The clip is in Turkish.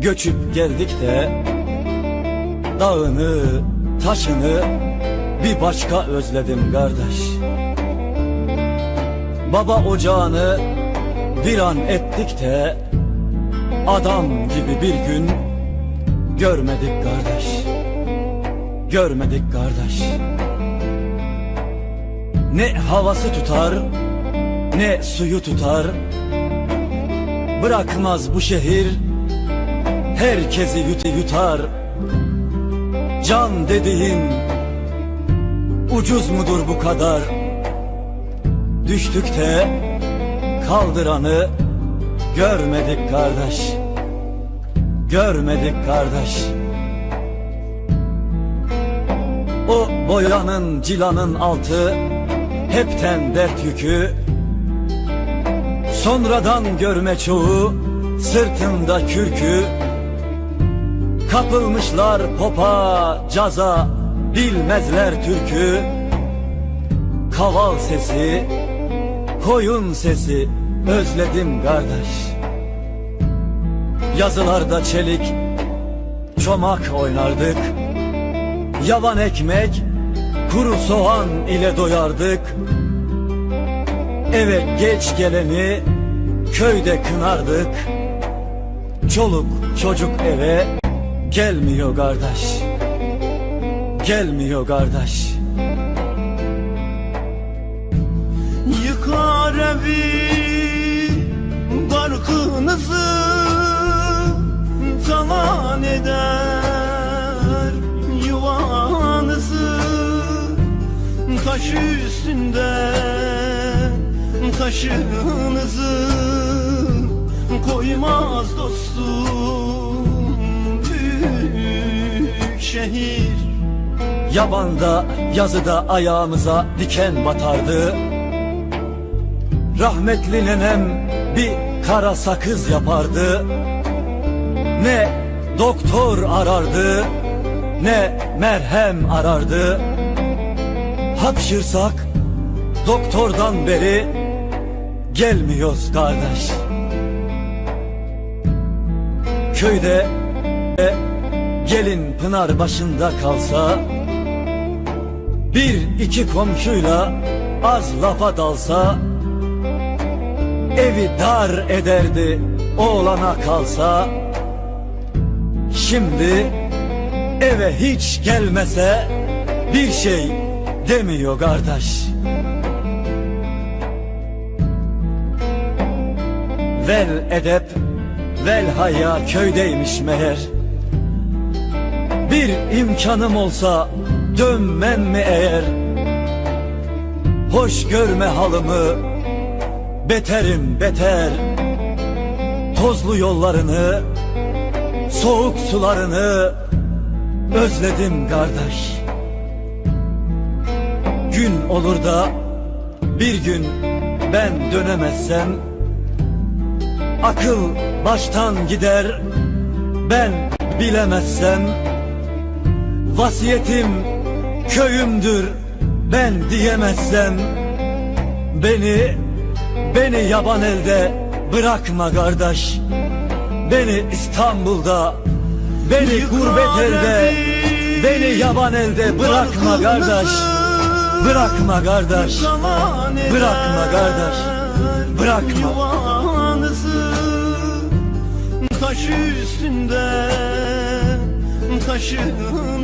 göçüp geldik de Dağını, taşını bir başka özledim kardeş. Baba ocağını bir an ettik de Adam gibi bir gün görmedik kardeş. Görmedik kardeş. Ne havası tutar ne suyu tutar Bırakmaz bu şehir. Herkesi yutu yutar. Can dediğin ucuz mudur bu kadar? Düştük de kaldıranı görmedik kardeş. Görmedik kardeş. O boyanın cilanın altı hepten dert yükü Sonradan görme çoğu sırtında kürkü. Kapılmışlar popa, caza, bilmezler türkü. Kaval sesi, koyun sesi özledim kardeş. Yazılarda çelik, çomak oynardık. Yavan ekmek, kuru soğan ile doyardık Eve geç geleni köyde kınardık. Çoluk çocuk eve gelmiyor kardeş. Gelmiyor kardeş. Yıkar evi barkınızı Talan eder yuvanızı Taş üstünde taşınızı Koymaz dostum. Büyük şehir. Yabanda yazıda ayağımıza diken batardı. Rahmetli nenem bir kara sakız yapardı. Ne doktor arardı ne merhem arardı. Hapşırsak doktordan beri gelmiyoruz kardeş Köyde e, gelin pınar başında kalsa Bir iki komşuyla az lafa dalsa Evi dar ederdi oğlana kalsa. Şimdi eve hiç gelmese bir şey demiyor kardeş Vel edep, vel haya köydeymiş meğer. Bir imkanım olsa dönmem mi eğer? Hoş görme halımı, beterim beter. Tozlu yollarını, soğuk sularını özledim kardeş. Gün olur da bir gün ben dönemezsem Akıl baştan gider ben bilemezsem. Vasiyetim köyümdür ben diyemezsem. Beni, beni yaban elde bırakma kardeş. Beni İstanbul'da, beni gurbet elde Beni. yaban elde bırakma kardeş. Bırakma kardeş. Bırakma kardeş. Bırakma Yuvanızı taş üstünde taşınızı